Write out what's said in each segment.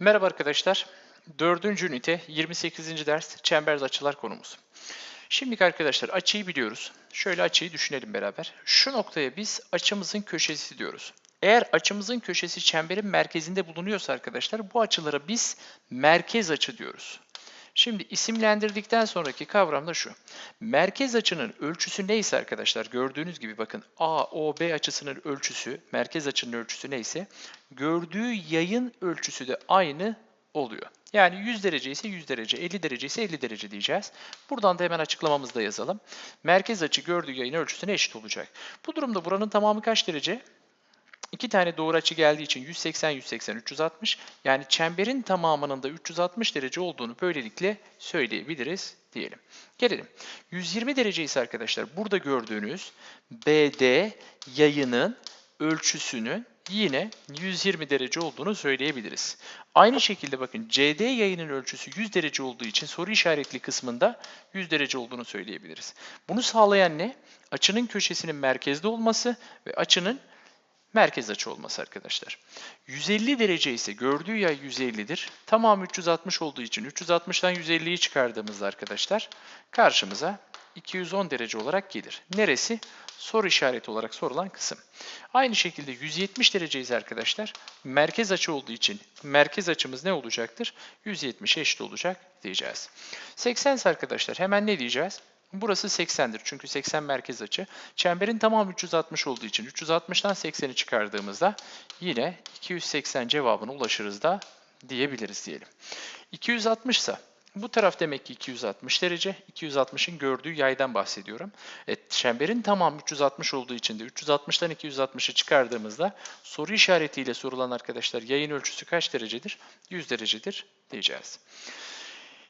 Merhaba arkadaşlar. Dördüncü ünite 28. ders çember açılar konumuz. Şimdi arkadaşlar açıyı biliyoruz. Şöyle açıyı düşünelim beraber. Şu noktaya biz açımızın köşesi diyoruz. Eğer açımızın köşesi çemberin merkezinde bulunuyorsa arkadaşlar bu açılara biz merkez açı diyoruz. Şimdi isimlendirdikten sonraki kavram da şu. Merkez açının ölçüsü neyse arkadaşlar gördüğünüz gibi bakın AOB açısının ölçüsü, merkez açının ölçüsü neyse gördüğü yayın ölçüsü de aynı oluyor. Yani 100 derece ise 100 derece, 50 derece ise 50 derece diyeceğiz. Buradan da hemen açıklamamızı da yazalım. Merkez açı gördüğü yayın ölçüsüne eşit olacak. Bu durumda buranın tamamı kaç derece? İki tane doğru açı geldiği için 180, 180, 360. Yani çemberin tamamının da 360 derece olduğunu böylelikle söyleyebiliriz diyelim. Gelelim. 120 derece ise arkadaşlar burada gördüğünüz BD yayının ölçüsünün yine 120 derece olduğunu söyleyebiliriz. Aynı şekilde bakın CD yayının ölçüsü 100 derece olduğu için soru işaretli kısmında 100 derece olduğunu söyleyebiliriz. Bunu sağlayan ne? Açının köşesinin merkezde olması ve açının merkez açı olması arkadaşlar. 150 derece ise gördüğü yay 150'dir. Tamam 360 olduğu için 360'dan 150'yi çıkardığımızda arkadaşlar karşımıza 210 derece olarak gelir. Neresi? Soru işareti olarak sorulan kısım. Aynı şekilde 170 dereceyiz arkadaşlar. Merkez açı olduğu için merkez açımız ne olacaktır? 170 eşit olacak diyeceğiz. 80 ise arkadaşlar hemen ne diyeceğiz? Burası 80'dir çünkü 80 merkez açı. Çemberin tamamı 360 olduğu için 360'tan 80'i çıkardığımızda yine 280 cevabına ulaşırız da diyebiliriz diyelim. 260 ise bu taraf demek ki 260 derece. 260'ın gördüğü yaydan bahsediyorum. Evet, çemberin tamamı 360 olduğu için de 360'tan 260'ı çıkardığımızda soru işaretiyle sorulan arkadaşlar yayın ölçüsü kaç derecedir? 100 derecedir diyeceğiz.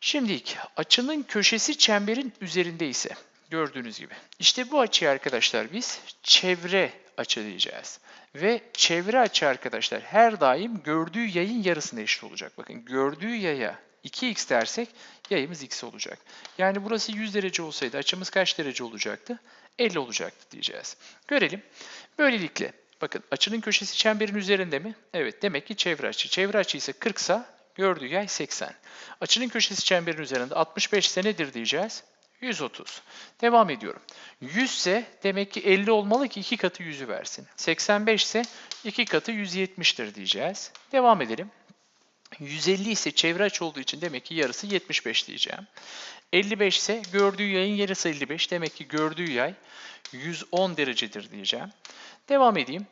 Şimdi açının köşesi çemberin üzerinde ise gördüğünüz gibi. İşte bu açıyı arkadaşlar biz çevre açı diyeceğiz. Ve çevre açı arkadaşlar her daim gördüğü yayın yarısına eşit olacak. Bakın gördüğü yaya 2x dersek yayımız x olacak. Yani burası 100 derece olsaydı açımız kaç derece olacaktı? 50 olacaktı diyeceğiz. Görelim. Böylelikle bakın açının köşesi çemberin üzerinde mi? Evet demek ki çevre açı. Çevre açı ise 40 ise gördüğü yay 80. Açının köşesi çemberin üzerinde 65 ise diyeceğiz? 130. Devam ediyorum. 100 ise demek ki 50 olmalı ki 2 katı 100'ü versin. 85 ise 2 katı 170'tir diyeceğiz. Devam edelim. 150 ise çevre açı olduğu için demek ki yarısı 75 diyeceğim. 55 ise gördüğü yayın yarısı 55. Demek ki gördüğü yay 110 derecedir diyeceğim. Devam edeyim.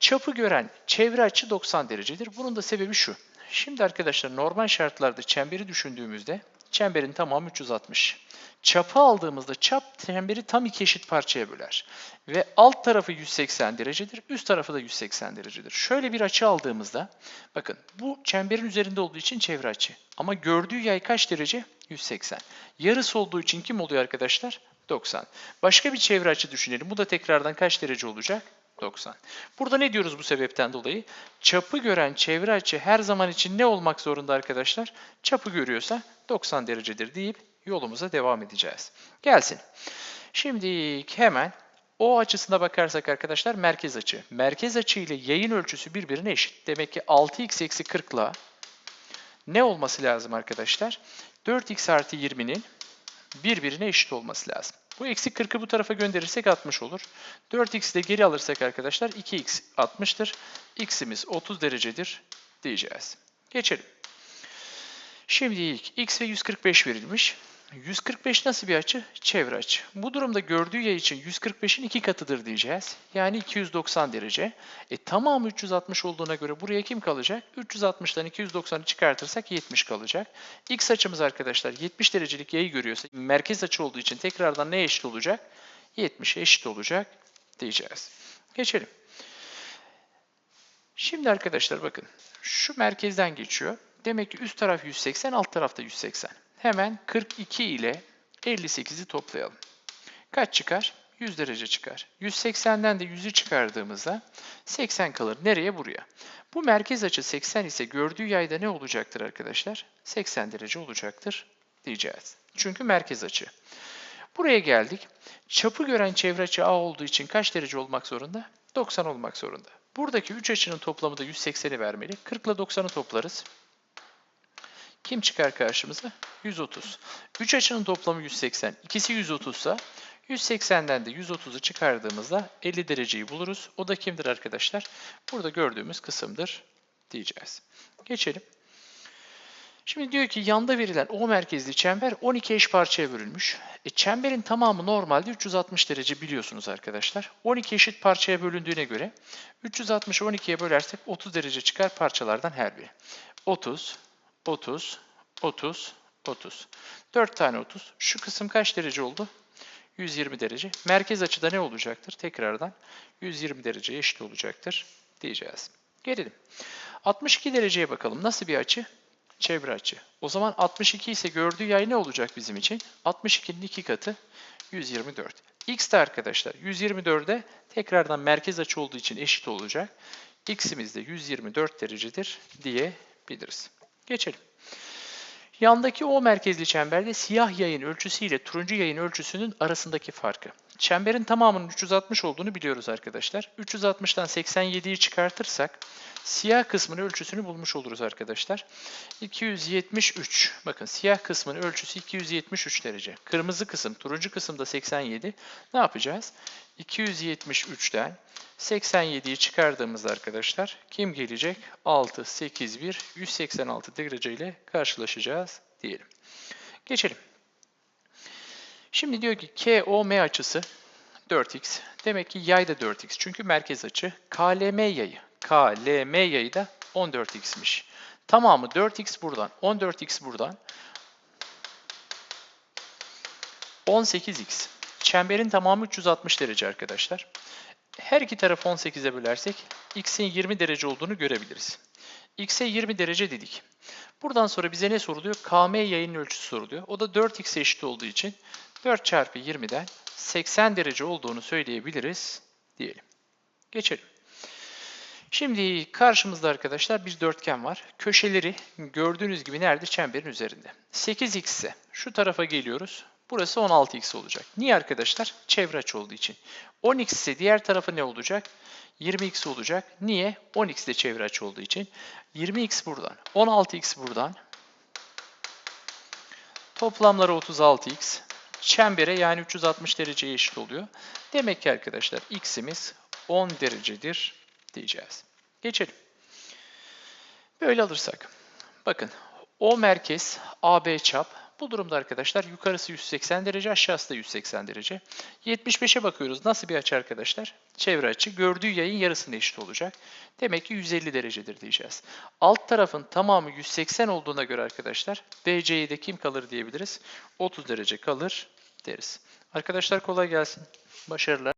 Çapı gören çevre açı 90 derecedir. Bunun da sebebi şu. Şimdi arkadaşlar normal şartlarda çemberi düşündüğümüzde çemberin tamamı 360. Çapı aldığımızda çap çemberi tam iki eşit parçaya böler. Ve alt tarafı 180 derecedir, üst tarafı da 180 derecedir. Şöyle bir açı aldığımızda, bakın bu çemberin üzerinde olduğu için çevre açı. Ama gördüğü yay kaç derece? 180. Yarısı olduğu için kim oluyor arkadaşlar? 90. Başka bir çevre açı düşünelim. Bu da tekrardan kaç derece olacak? 90. Burada ne diyoruz bu sebepten dolayı? Çapı gören çevre açı her zaman için ne olmak zorunda arkadaşlar? Çapı görüyorsa 90 derecedir deyip yolumuza devam edeceğiz. Gelsin. Şimdi hemen o açısına bakarsak arkadaşlar merkez açı. Merkez açı ile yayın ölçüsü birbirine eşit. Demek ki 6x eksi 40 ile ne olması lazım arkadaşlar? 4x artı 20'nin birbirine eşit olması lazım. Bu eksi 40'ı bu tarafa gönderirsek 60 olur. 4x'i de geri alırsak arkadaşlar 2x 60'tır. x'imiz 30 derecedir diyeceğiz. Geçelim. Şimdi ilk x ve 145 verilmiş. 145 nasıl bir açı? Çevre açı. Bu durumda gördüğü yay için 145'in iki katıdır diyeceğiz. Yani 290 derece. E tamamı 360 olduğuna göre buraya kim kalacak? 360'dan 290'ı çıkartırsak 70 kalacak. X açımız arkadaşlar 70 derecelik yayı görüyorsa merkez açı olduğu için tekrardan ne eşit olacak? 70'e eşit olacak diyeceğiz. Geçelim. Şimdi arkadaşlar bakın şu merkezden geçiyor. Demek ki üst taraf 180, alt tarafta 180. Hemen 42 ile 58'i toplayalım. Kaç çıkar? 100 derece çıkar. 180'den de 100'ü çıkardığımızda 80 kalır. Nereye? Buraya. Bu merkez açı 80 ise gördüğü yayda ne olacaktır arkadaşlar? 80 derece olacaktır diyeceğiz. Çünkü merkez açı. Buraya geldik. Çapı gören çevre açı A olduğu için kaç derece olmak zorunda? 90 olmak zorunda. Buradaki 3 açının toplamı da 180'i vermeli. 40 ile 90'ı toplarız. Kim çıkar karşımıza? 130. 3 açının toplamı 180. İkisi 130 ise 180'den de 130'u çıkardığımızda 50 dereceyi buluruz. O da kimdir arkadaşlar? Burada gördüğümüz kısımdır diyeceğiz. Geçelim. Şimdi diyor ki yanda verilen O merkezli çember 12 eş parçaya bölünmüş. E, çemberin tamamı normalde 360 derece biliyorsunuz arkadaşlar. 12 eşit parçaya bölündüğüne göre 360'ı 12'ye bölersek 30 derece çıkar parçalardan her biri. 30, 30, 30, 30. 4 tane 30. Şu kısım kaç derece oldu? 120 derece. Merkez açıda ne olacaktır? Tekrardan 120 dereceye eşit olacaktır diyeceğiz. Gelelim. 62 dereceye bakalım. Nasıl bir açı? Çevre açı. O zaman 62 ise gördüğü yay ne olacak bizim için? 62'nin 2 katı 124. X de arkadaşlar 124'e tekrardan merkez açı olduğu için eşit olacak. X'imiz de 124 derecedir diyebiliriz. Geçelim. Yandaki O merkezli çemberde siyah yayın ölçüsü ile turuncu yayın ölçüsünün arasındaki farkı. Çemberin tamamının 360 olduğunu biliyoruz arkadaşlar. 360'tan 87'yi çıkartırsak siyah kısmının ölçüsünü bulmuş oluruz arkadaşlar. 273. Bakın siyah kısmının ölçüsü 273 derece. Kırmızı kısım, turuncu kısım da 87. Ne yapacağız? 273'ten 87'yi çıkardığımızda arkadaşlar kim gelecek? 6, 8, 1, 186 derece ile karşılaşacağız diyelim. Geçelim. Şimdi diyor ki KOM açısı 4x. Demek ki yay da 4x. Çünkü merkez açı. KLM yayı. KLM yayı da 14x'miş. Tamamı 4x buradan. 14x buradan. 18x. Çemberin tamamı 360 derece arkadaşlar. Her iki tarafı 18'e bölersek x'in 20 derece olduğunu görebiliriz. x'e 20 derece dedik. Buradan sonra bize ne soruluyor? KM yayının ölçüsü soruluyor. O da 4x'e eşit olduğu için 4 çarpı 20'den 80 derece olduğunu söyleyebiliriz diyelim. Geçelim. Şimdi karşımızda arkadaşlar bir dörtgen var. Köşeleri gördüğünüz gibi nerede? Çemberin üzerinde. 8x ise şu tarafa geliyoruz. Burası 16x olacak. Niye arkadaşlar? Çevre açı olduğu için. 10x ise diğer tarafı ne olacak? 20x olacak. Niye? 10x de çevre açı olduğu için. 20x buradan. 16x buradan. Toplamları 36x. Çembere yani 360 dereceye eşit oluyor. Demek ki arkadaşlar x'imiz 10 derecedir diyeceğiz. Geçelim. Böyle alırsak. Bakın O merkez AB çap. Bu durumda arkadaşlar yukarısı 180 derece aşağısı da 180 derece. 75'e bakıyoruz. Nasıl bir açı arkadaşlar? Çevre açı. Gördüğü yayın yarısına eşit olacak. Demek ki 150 derecedir diyeceğiz. Alt tarafın tamamı 180 olduğuna göre arkadaşlar DC'ye de kim kalır diyebiliriz? 30 derece kalır deriz. Arkadaşlar kolay gelsin. Başarılar.